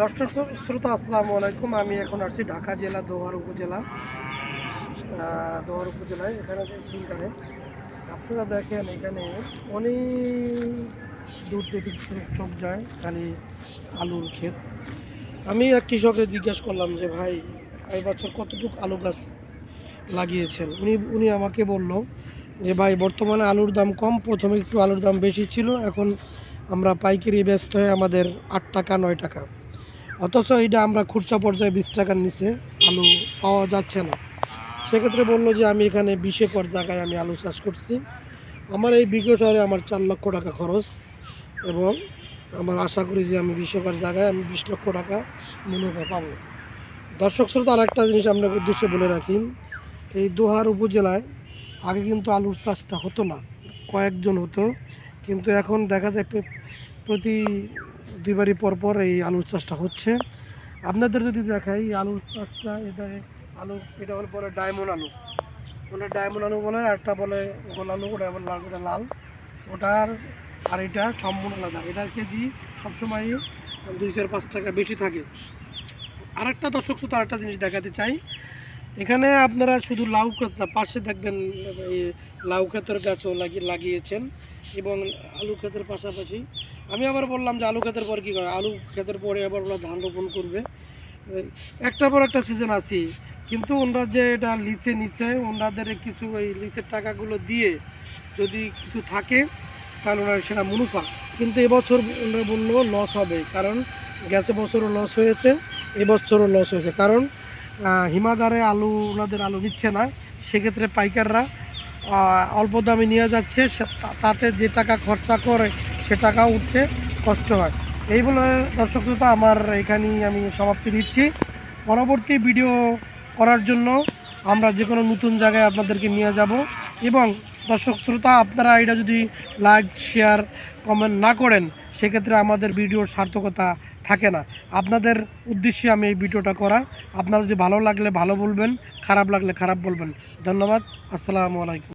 দর্শক শ্রোতা, আসসালামু আলাইকুম। আমি এখন আসছি ঢাকা জেলা, দোহার উপজেলা। দোহার উপজেলায়, এখানে সিলকারে আপনারা দেখেন, এখানে অনেক দূর থেকে চোখ যায়, খালি আলুর ক্ষেত। আমি এক কৃষকের জিজ্ঞাসা করলাম যে, ভাই, এই বছর কতটুকু আলু গাছ লাগিয়েছেন? উনি উনি আমাকে বলল যে, ভাই, বর্তমানে আলুর দাম কম। প্রথমে একটু আলুর দাম বেশি ছিল। এখন আমরা পাইকারি ব্যস্ত হয়ে আমাদের আট টাকা, নয় টাকা। অথচ এটা আমরা খুচরা পর্যায়ে বিশ টাকার নিচে আলু পাওয়া যাচ্ছে না। সেক্ষেত্রে বলল যে আমি এখানে বিশ একর জায়গায় আমি আলু চাষ করছি। আমার এই বিঘে শহরে আমার চার লক্ষ টাকা খরচ এবং আমার আশা করি যে আমি বিশ জায়গায় আমি বিশ লক্ষ টাকা মুনাফা পাবো। দর্শক শ্রোতা আর একটা জিনিস আপনাকে উদ্দেশ্যে বলে রাখি, এই দোহার উপজেলায় আগে কিন্তু আলুর চাষটা হতো না, কয়েকজন হতো। কিন্তু এখন দেখা যায় প্রতি দুইবারই পর পর এই আলুর চাষটা হচ্ছে। আপনাদের যদি দেখাই, এই আলুর চাষটা এটা আলু, এটা বলে বলে ডায়মন্ড আলু। ওটা ডায়মন্ড আলু বলে একটা বলে গোল আলু, ওটা বলে লাল এটা লাল। ওটার আর এটা সম্পূর্ণ আলাদা। এটার কেজি সবসময়ই দুই চার পাঁচ টাকা বেশি থাকে। আরেকটা দর্শক শুধু আরেকটা জিনিস দেখাতে চাই। এখানে আপনারা শুধু লাউ না, পাশে দেখবেন লাউ ক্ষেতের গাছও লাগিয়ে লাগিয়েছেন এবং আলু ক্ষেতের পাশাপাশি আমি আবার বললাম যে আলু ক্ষেতের পর কী করে? আলু ক্ষেতের পরে আবার ওরা ধান রোপণ করবে। একটার পর একটা সিজন আছে। কিন্তু ওনারা যে এটা লিচে নিচে ওনাদের কিছু ওই লিচের টাকাগুলো দিয়ে যদি কিছু থাকে, তাহলে ওনার সেটা মুনাফা। কিন্তু এবছর ওনারা বলল লস হবে, কারণ গেছে বছরও লস হয়েছে, এবছরও লস হয়েছে। কারণ হিমাগারে আলু ওনাদের আলু নিচ্ছে না। সেক্ষেত্রে পাইকাররা অল্প দামে নিয়ে যাচ্ছে তাতে যে টাকা খরচা করে সে টাকা উঠতে কষ্ট হয়। এই বলে দর্শক শ্রোতা, আমার এখানেই আমি সমাপ্তি দিচ্ছি। পরবর্তী ভিডিও করার জন্য আমরা যে কোনো নতুন জায়গায় আপনাদেরকে নিয়ে যাব এবং দর্শক শ্রোতা, আপনারা এটা যদি লাইক শেয়ার কমেন্ট না করেন, সেক্ষেত্রে আমাদের ভিডিওর সার্থকতা থাকে না। আপনাদের উদ্দেশ্যে আমি এই ভিডিওটা করা। আপনারা যদি ভালো লাগলে ভালো বলবেন, খারাপ লাগলে খারাপ বলবেন। ধন্যবাদ। আসসালামু আলাইকুম।